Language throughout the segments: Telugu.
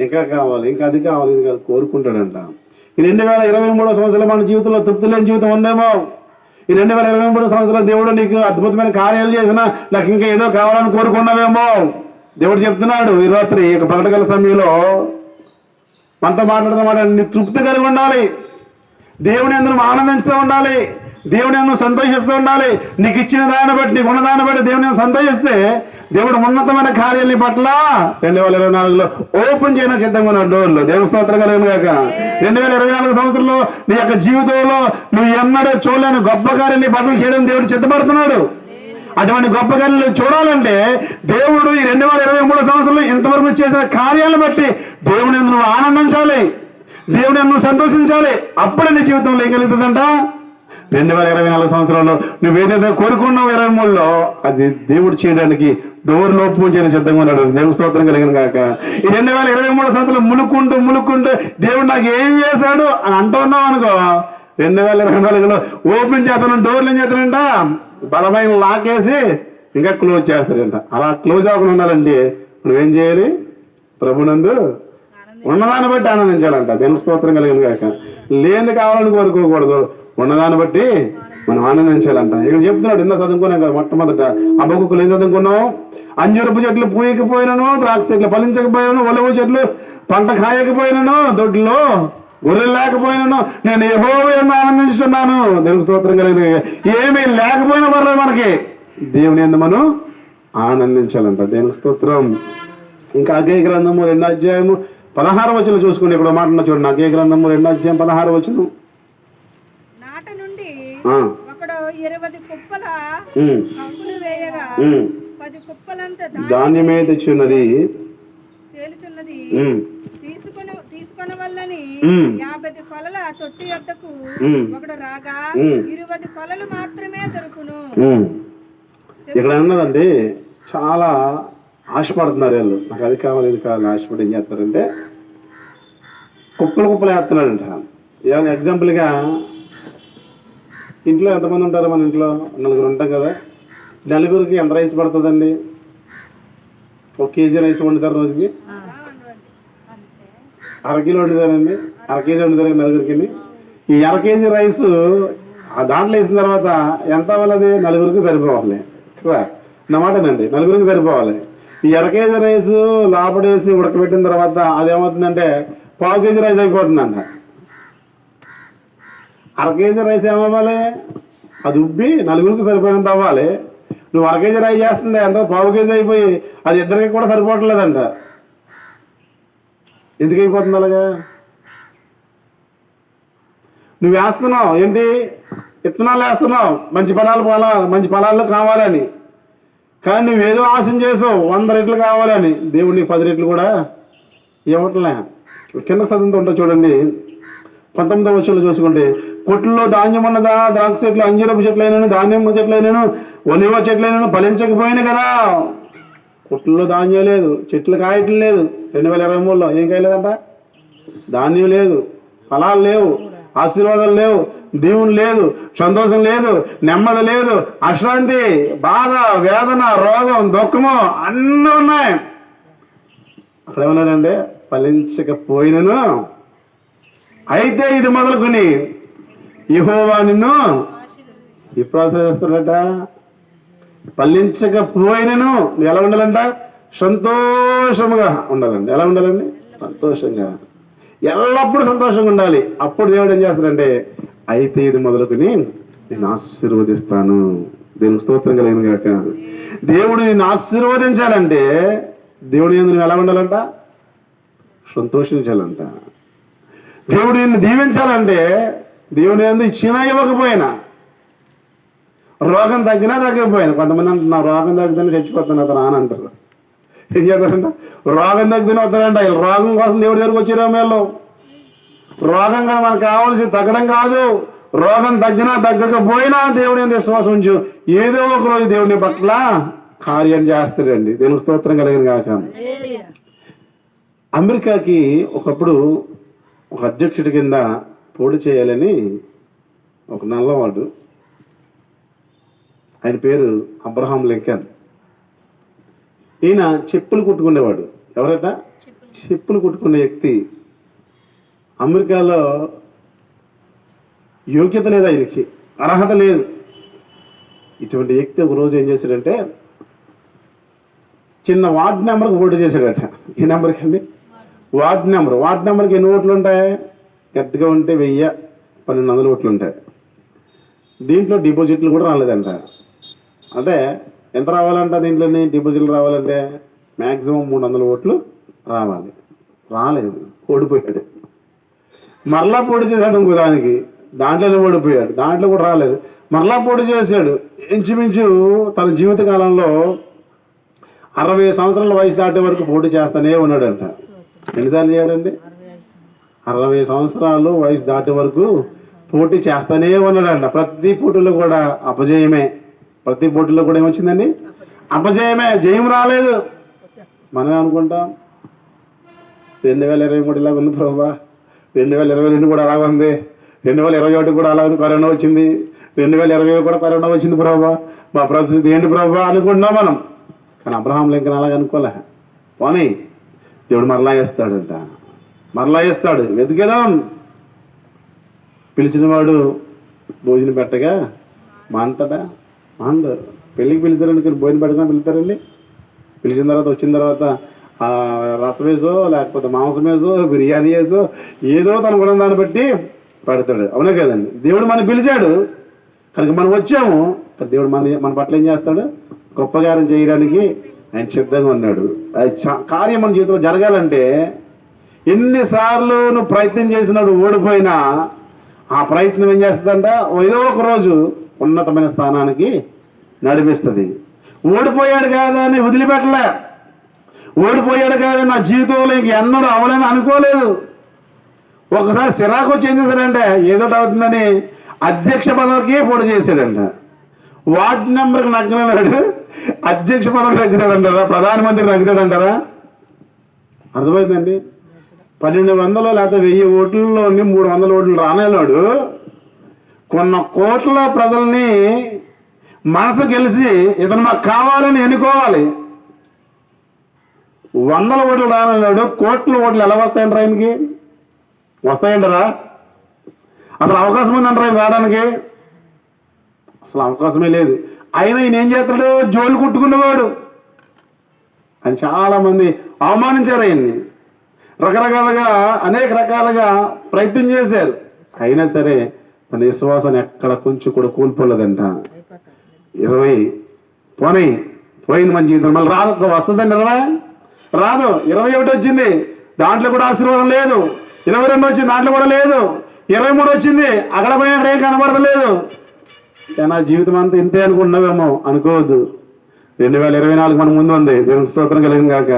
ఇంకా కావాలి ఇంకా అది కావాలి ఇది కాదు కోరుకుంటాడంట. ఈ రెండు వేల ఇరవై మూడో సంవత్సరంలో మన జీవితంలో తృప్తి లేని జీవితం ఉందేమో? ఈ రెండు వేల ఇరవై మూడో సంవత్సరంలో దేవుడు నీకు అద్భుతమైన కార్యాలు చేసినా నాకు ఇంకా ఏదో కావాలని కోరుకున్నావేమో? దేవుడు చెప్తున్నాడు ఈ రాత్రి ఇక పగటగల సమయంలో. మనతో మాట్లాడుతున్నమాట నీ తృప్తి కలిగి ఉండాలి. దేవుని అందరం ఆనందిస్తూ ఉండాలి. దేవుని అందరూ సంతోషిస్తూ ఉండాలి. నీకు ఇచ్చిన దాన్ని బట్టి నీకు ఉన్న బట్టి దేవుని సంతోషిస్తే దేవుడు ఉన్నతమైన కార్యాలని పట్ల రెండు వేల ఇరవై నాలుగులో ఓపెన్ చేయడం సిద్ధంగా ఉన్న డోర్లు. దేవుని స్తోత్రం కలిగిన కాక రెండు వేల ఇరవై నాలుగు సంవత్సరంలో నీ యొక్క జీవితంలో నువ్వు ఎన్నడూ చూడలేని గొప్ప కార్యాలు పట్ల చేయడం దేవుడు సిద్ధపడుతున్నాడు. అటువంటి గొప్ప కార్యాలు చూడాలంటే దేవుడు ఈ రెండు వేల ఇరవై మూడు సంవత్సరంలో ఇంతవరకు చేసిన కార్యాలను బట్టి దేవుని నువ్వు ఆనందించాలి. దేవుని నువ్వు సంతోషించాలి. అప్పుడే నీ జీవితంలో ఏం కలుగుతుందంట? రెండు వేల ఇరవై నాలుగు సంవత్సరంలో నువ్వు ఏదైతే కోరుకున్నావు ఇరవై మూడులో అది దేవుడు చేయడానికి డోర్ లోపు చేయడం సిద్ధంగా ఉన్నాడు. దేవుడు స్తోత్రం కలిగిన కాక ఈ రెండు వేల ఇరవై మూడు సంవత్సరం ములుక్కుంటూ ములుక్కుంటూ దేవుడు నాకు ఏం చేశాడు అని అంటున్నావు అనుకో. రెండు వేల ఇరవై నాలుగులో ఓపెన్ చేస్తాను డోర్లు ఏం చేస్తానంట బలమైన లాకేసి ఇంకా క్లోజ్ చేస్తాడంట. అలా క్లోజ్ అవ్వకుండా ఉండాలంటే నువ్వేం చేయాలి? ప్రభునందు ఉన్నదాన్ని బట్టి ఆనందించాలంట. దేవుని స్తోత్రం కలిగిన కాక లేనిది కావాలని కోరుకోకూడదు. ఉన్నదాన్ని బట్టి మనం ఆనందించాలంట ఇక్కడ చెప్తున్నాడు ఇంత చదువుకున్నాం కదా మొట్టమొదట. అబ్బకుక్కలు ఏం చదువుకున్నాం అంజూరపు చెట్లు పూయకపోయినను ద్రాక్ష చెట్లు ఫలించకపోయినను ఒలవు చెట్లు పంట కాయకపోయినను దొడ్లో గొర్రెలు లేకపోయినను. నేను ఏహో ఆనందించుతున్నాను. దేవుని స్తోత్రం కలిగిన ఏమీ లేకపోయినా పర్లేదు మనకి. దేవుని ఎందు మనం ఆనందించాలంట. దేవుని స్తోత్రం. ఇంకా అగే గ్రంథము రెండో అధ్యాయము పదహారు వచ్చిన చూసుకుంటే ఇక్కడ మాట్లాడిన చూడండి. అగే గ్రంథము రెండో అధ్యాయం పదహారు వచనం. ఇరవై కుప్పల కంకులు వేయగా. పది కుప్పలంత ధాన్యమే తెచ్చున్నది తేలుచున్నది ఉమ్, తీసుకొని తీసుకొన వల్లని ఉమ్. యాభై కొలల తొట్టి వద్దకు ఉమ్. ఒకడు రాగా ఉమ్. ఇరవై కొలలు మాత్రమే దొరుకును. ఇక్కడ ఉన్నదండి చాలా ఆశపడుతున్నారు వీళ్ళు నాకు అది కావాలి ఇది కావాలి ఆశపడి ఏం చేస్తారంటే కుప్పలు కుప్పలు వేస్తున్నాడంట ఏమైనా ఎగ్జాంపుల్గా ఇంట్లో ఎంతమంది ఉంటారు మన ఇంట్లో? నలుగురు ఉంటాం కదా. నలుగురికి ఎంత రైస్ పడుతుందండి? ఒక కేజీ రైస్ వండుతారు రోజుకి? అర కిలో వండుతారండి. అర కేజీ వండుతారు నలుగురికి ఈ అర కేజీ రైస్ ఆ దాంట్లో వేసిన తర్వాత ఎంత అవ్వాలి నలుగురికి సరిపోవాలి. కదా? నా మాటనండి. నలుగురికి సరిపోవాలి. ఈ అర కేజీ రైస్ లోపడేసి ఉడకబెట్టిన తర్వాత అదేమవుతుందంటే పావు కేజీ రైస్ అయిపోతుందంట. అర కేజీ రైస్ ఏమవ్వాలి? అది ఉబ్బి నలుగురికి సరిపోయినంత అవ్వాలి. నువ్వు అర కేజీ రైస్ చేస్తుంది ఎంతో పావు కేజీ అయిపోయి అది ఇద్దరికి కూడా సరిపోవట్లేదంట. ఎందుకు అయిపోతుంది అలాగా? నువ్వు వేస్తున్నావు ఏంటి? విత్తనాలు వేస్తున్నావు మంచి ఫలాలు పొలాలు మంచి ఫలాలు కావాలని. కానీ నువ్వేదో ఆశం చేసావు వంద రెట్లు కావాలని. దేవుడు నీకు పది రెట్లు కూడా ఇవ్వట్లే. కింద చదువుతూ ఉంటా చూడండి. పంతొమ్మిదవ వచ్చంలో చూసుకుంటే కొట్లలో ధాన్యం ఉన్నదా ద్రాక్ష చెట్లు అంజూరపు చెట్లైనను ధాన్యం చెట్లైనను ఒలివ చెట్లైనను ఫలించకపోయినా కదా. కొట్లలో ధాన్యం లేదు చెట్లు కాయటం లేదు. రెండు వేల ఇరవై మూడులో ఏం కాయలేదంట ధాన్యం లేదు ఫలాలు లేవు ఆశీర్వాదాలు లేవు దేవుని లేదు సంతోషం లేదు నెమ్మది లేదు అశాంతి బాధ వేదన రోగం దుఃఖము అన్నీ ఉన్నాయి. అక్కడ ఏమన్నాడంటే ఫలించకపోయినను. అయితే ఇది మొదలుకొని యహోవా నిన్ను ఇప్పుడు ఆశ్రయిస్తాడట పల్లించకపోయినను నువ్వు ఎలా ఉండాలంట? సంతోషముగా ఉండాలండి ఎలా ఉండాలండి? సంతోషంగా. ఎల్లప్పుడూ సంతోషంగా ఉండాలి. అప్పుడు దేవుడు ఏం చేస్తాడంటే అయితే ఇది మొదలుకొని నేను ఆశీర్వదిస్తాను. దేవుని స్తోత్రం కలిగిన కాక దేవుడు నేను ఆశీర్వదించాలంటే దేవుడు ఏంది నువ్వు ఎలా ఉండాలంట? సంతోషించాలంట. దేవుడు నిన్ను దీవించాలంటే దేవుని ఎందు ఇచ్చినా ఇవ్వకపోయినా రోగం తగ్గినా తగ్గకపోయినా కొంతమంది అంటున్నారు రోగం తగ్గితేనే చచ్చిపోతాను అతను అని అంటారు. ఏం చేస్తారంట రోగం తగ్గితేనే వస్తారంట రోగం కోసం దేవుడి దగ్గరకు వచ్చారు వీళ్ళు రోగం కాదు మనకు కావాల్సి తగ్గడం కాదు. రోగం తగ్గినా తగ్గకపోయినా దేవుని విశ్వాసం ఉంచు. ఏదో ఒక రోజు దేవుని పట్ల కార్యం చేస్తాడండి. దేవుని స్తోత్రం కలిగిన కాక అమెరికాకి ఒకప్పుడు ఒక అధ్యక్షుడి కింద పోటీ చేయాలని ఒక నల్లవాడు ఆయన పేరు అబ్రహాం లింకన్. ఈయన చెప్పులు కుట్టుకునేవాడు. ఎవరట? చెప్పులు. కుట్టుకునే వ్యక్తి. అమెరికాలో యోగ్యత లేదు ఆయనకి అర్హత లేదు. ఇటువంటి వ్యక్తి ఒక రోజు ఏం చేశాడంటే చిన్న వార్డ్ నెంబర్కి ఓటు చేశాడట. ఏ నెంబర్కి అండి. Ward number. వార్డ్ నెంబర్కి ఎన్ని ఓట్లు ఉంటాయి? గట్టిగా ఉంటే వెయ్యి పన్నెండు వందల ఓట్లు ఉంటాయి. దీంట్లో డిపాజిట్లు కూడా రాలేదంట. అంటే ఎంత రావాలంట దీంట్లోని? డిపాజిట్లు రావాలంటే మ్యాక్సిమం మూడు వందల ఓట్లు రావాలి. రాలేదు. ఓడిపోయాడు. మరలా పోటీ చేశాడు ఇంకో దానికి. దాంట్లోనే ఓడిపోయాడు. దాంట్లో కూడా రాలేదు. మరలా పోటీ చేశాడు. ఇంచుమించు తన జీవితకాలంలో అరవై సంవత్సరాల వయసు దాటే వరకు పోటీ చేస్తానే ఉన్నాడంట. ఎన్నిసార్లు చేయడండి? అరవై సంవత్సరాలు వయసు దాటి వరకు పోటీ చేస్తానే ఉన్నాడంట. ప్రతి పోటీలో కూడా అపజయమే. ప్రతి పోటీలో కూడా ఏమొచ్చిందండి? అపజయమే. జయం రాలేదు. మనం అనుకుంటాం. రెండు వేల ఇరవై మూడు ఇలాగ ఉంది ప్రభా. రెండు వేల ఇరవై రెండు కూడా అలాగ ఉంది. రెండు వేల ఇరవై ఒకటి కూడా అలాగ ఉంది కరోనా వచ్చింది. రెండు వేల ఇరవై కూడా కరోనా వచ్చింది ప్రభా. మా పరిస్థితి ఏంటి ప్రభా అనుకుంటున్నాం మనం. కానీ అబ్రహాం లింకన్ అలాగ అనుకోలే. పోనీ దేవుడు మరలా వేస్తాడంట. మరలా వేస్తాడు. వెతికేదాం పిలిచిన వాడు భోజనం పెట్టగా మాంతడా మాండ. పెళ్ళికి పిలిచారనుకుని భోజనం పెట్టగా పిలుతారండి పిలిచిన తర్వాత వచ్చిన తర్వాత ఆ లేకపోతే మాంసం బిర్యానీ వేసో ఏదో తన గుణం దాన్ని బట్టి పెడతాడు. అవునే కదండి దేవుడు మనం పిలిచాడు. కనుక మనం వచ్చాము. దేవుడు మన మన పట్ల ఏం చేస్తాడు? గొప్ప కార్యం చేయడానికి ఆయన సిద్ధంగా ఉన్నాడు. అది చా- కార్యం మన జీవితంలో జరగాలంటే ఎన్నిసార్లు నువ్వు ప్రయత్నం చేసినాడు ఓడిపోయినా ఆ ప్రయత్నం ఏం చేస్తుందంట? ఏదో ఒక రోజు ఉన్నతమైన స్థానానికి నడిపిస్తుంది. ఓడిపోయాడు కాదా అని వదిలిపెట్టలే. ఓడిపోయాడు కాదు నా జీవితంలో ఇంక ఎన్నడూ అవలేని అనుకోలేదు. ఒకసారి సిరాకు వచ్చి ఏం చేశాడంటే ఏదో అవుతుందని అధ్యక్ష పదవికి పోటీ చేశాడంట. వార్డ్ నెంబర్కి నగ్గినాడు అధ్యక్ష పదవి నగ్గుతాడంటారా ప్రధానమంత్రి నగ్గుతాడంటారా అర్థమవుతుందండి పన్నెండు వందలు లేకపోతే వెయ్యి ఓట్లలోని మూడు వందల ఓట్లు రానేలాడు. కొన్న కోట్ల ప్రజల్ని మనసు గెలిచి ఇతను మాకు కావాలని ఎన్నుకోవాలి. వందల ఓట్లు రానన్నాడు కోట్ల ఓట్లు ఎలా వస్తాయంటారా ఆయనకి? వస్తాయంటారా? అసలు అవకాశం ఉందంటారా ఆయన రావడానికి? అసలు అవకాశమే లేదు. అయినా ఈయన ఏం చేస్తాడు? జోలు కుట్టుకునేవాడు. అని చాలామంది అవమానించారు ఆయన్ని. రకరకాలుగా అనేక రకాలుగా ప్రయత్నం చేశారు. అయినా సరే తన విశ్వాసాన్ని ఎక్కడ కొంచెం కూడా కోల్పోలేదంట. ఇరవై పోనీ పోయింది మన జీవితం. మళ్ళీ రాదు వస్తుందండి ఇరవై రాదు ఇరవై ఒకటి వచ్చింది దాంట్లో కూడా ఆశీర్వాదం లేదు. ఇరవై రెండు వచ్చింది దాంట్లో కూడా లేదు. ఇరవై మూడు వచ్చింది అక్కడ పోయి అక్కడ ఏం కనబడతలేదు. నా జీవితం అంతా ఇంతే అనుకుంటున్నావేమో అనుకోవద్దు. రెండు వేల ఇరవై నాలుగు మన ముందు ఉంది. దేవునికి స్తోత్రం కలిగిన కాక.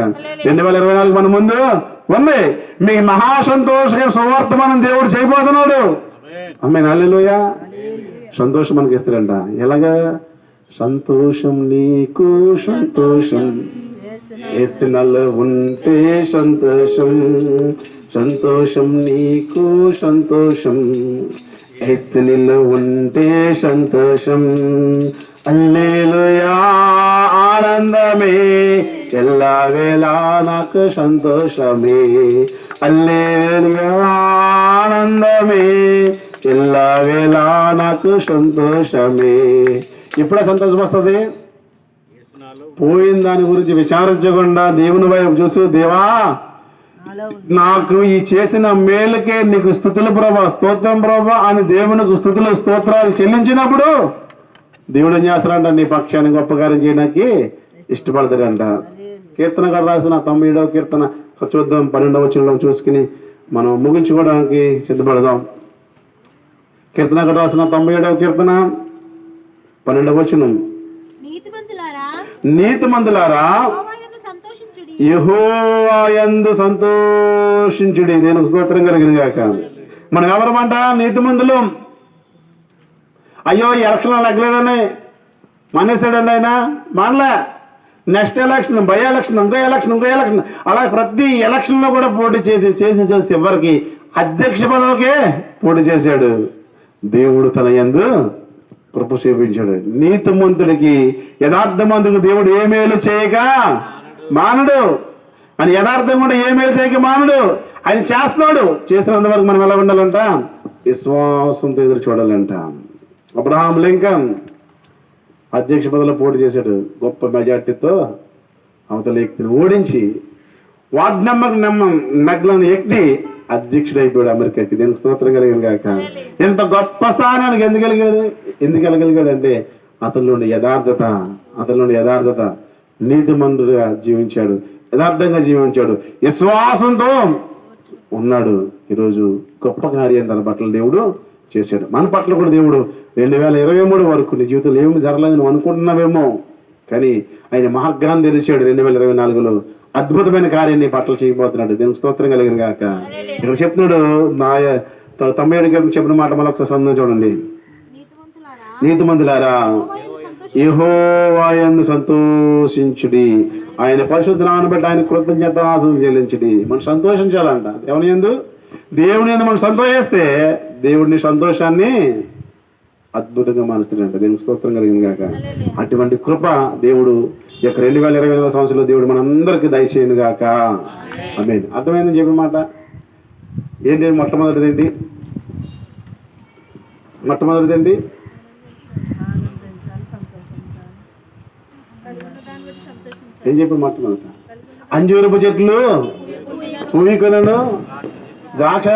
రెండు వేల ఇరవై నాలుగు మన ముందు ఉంది. మీ మహా సంతోషంగా సువార్తమానం దేవుడు చేయబోతున్నాడు. అమ్మాయి నాలులోయ సంతోషం మనకి ఇస్తాడంట. ఎలాగా? సంతోషం నీకు సంతోషం. ఎస్నల్ ఉంటే సంతోషం. సంతోషం నీకు సంతోషం. ఎస్నిల్ ఉంటే సంతోషం. అల్లేలుయా ఆనందమే. ఎల్లా వేళ సంతోషమే అల్లేలుయా ఆనందమే ఎల్లా నాకు సంతోషమే ఇప్పుడే సంతోషం వస్తుంది పోయిన దాని గురించి విచారించకుండా దేవుని వైపు చూసి దేవా నాకు ఈ చేసిన మేలుకే నీకు స్థుతులు ప్రభా స్తోత్రం ప్రభా అని దేవునికి స్థుతులు స్తోత్రాలు చెల్లించినప్పుడు దేవుడు ఏం చేస్తాడంట నీ పక్షాన్ని గొప్ప కార్యం చేయడానికి ఇష్టపడతాడంట. కీర్తన గారు రాసిన తొంభై ఏడవ కీర్తన చూద్దాం పన్నెండవ వచ్చిన చూసుకుని మనం ముగించుకోవడానికి సిద్ధపడదాం. కీర్తన గారు రాసిన తొంభై ఏడవ కీర్తన పన్నెండవ వచనం. నీతి మందులారా యెహోవాయందు సంతోషించుడి. నేను స్తోత్రం కలిగిన గాక. మనం ఎవరమంట నీతి మందులు అయ్యో ఎలక్షన్ లెక్కలేదని మానేశాడండి ఆయన. మానలే. నెక్స్ట్ ఎలక్షన్ బై ఎలక్షన్ ఇంకో ఎలక్షన్ ఇంకో ఎలక్షన్. అలా ప్రతి ఎలక్షన్లో కూడా పోటీ చేసి చేసి చేసి ఎవరికి? అధ్యక్ష పదవికే పోటీ చేశాడు. దేవుడు తన యందు కృప చూపించాడు. నీతిమంతుడికి యథార్థమంతుడికి దేవుడు ఏ మేలు చేయక మానడు. అని యథార్థం కూడా ఏ మేలు చేయక మానడు. ఆయన చేస్తున్నాడు. చేసినంత వరకు మనం ఎలా ఉండాలంట? విశ్వాసంతో ఎదురు చూడాలంట. అబ్రహాం లింకన్ అధ్యక్ష పదవిలో పోటీ చేశాడు. గొప్ప మెజార్టీతో అవతల వ్యక్తిని ఓడించి వార్డ్ నెంబర్ నెంబర్ నగ్లను ఎక్కి అధ్యక్షుడు అయిపోయాడు అమెరికాకి. దీనికి స్తోత్రం కలిగిన కాక ఇంత గొప్ప స్థానానికి ఎందుకు కలిగాడు ఎందుకు వెళ్ళగలిగాడు అంటే అతనిలోని యథార్థత అతనిలోని యథార్థత నీతిమంతుడుగా జీవించాడు. యథార్థంగా జీవించాడు. విశ్వాసంతో ఉన్నాడు. ఈరోజు గొప్ప కార్యం తన బట్టల దేవుడు. చేశాడు. మన పట్ల కూడా దేవుడు రెండు వేల ఇరవై మూడు వరకు నీ జీవితంలో ఏమి జరగలేదు నువ్వు అనుకుంటున్నావేమో. కానీ ఆయన మార్గాన్ని తెలిసాడు రెండు వేల ఇరవై నాలుగులో. అద్భుతమైన కార్యం నీ పట్ల చేయబోతున్నాడు. దీనికి స్తోత్రం కలిగిన గాక. ఇక్కడ చెప్తున్నాడు నా తొ- తొంభై ఏడు గంటలు చెప్పిన మాట మళ్ళీ ఒకసారి సందం చూడండి. నీతిమంతులారా? యెహోవాయందు సంతోషి యహోవాయందు సంతోషించుడి. ఆయన పరిశుద్ధ నామను బట్టి ఆయన కృతజ్ఞత ఆశం చెల్లించుడి మనం సంతోషించాలంట. ఎవరి ఎందు? దేవుని ఎందు మనం సంతోషిస్తే దేవుడిని సంతోషాన్ని అద్భుతంగా మారుస్తాడంట దీనికి స్తోత్రం కలిగింది కాక అటువంటి కృప దేవుడు ఈ యొక్క రెండు వేల ఇరవై ఎనిమిది సంవత్సరంలో దేవుడు మనందరికీ దయచేయను గాక. ఐ మీన్ అర్థమైందని చెప్పిన మాట? ఏంటి మొట్టమొదటిది ఏంటి మొట్టమొదటిది ఏంటి ఏం చెప్పి మొట్టమొదట? అంజూరపు చెట్లు పూవికలను ద్రాక్ష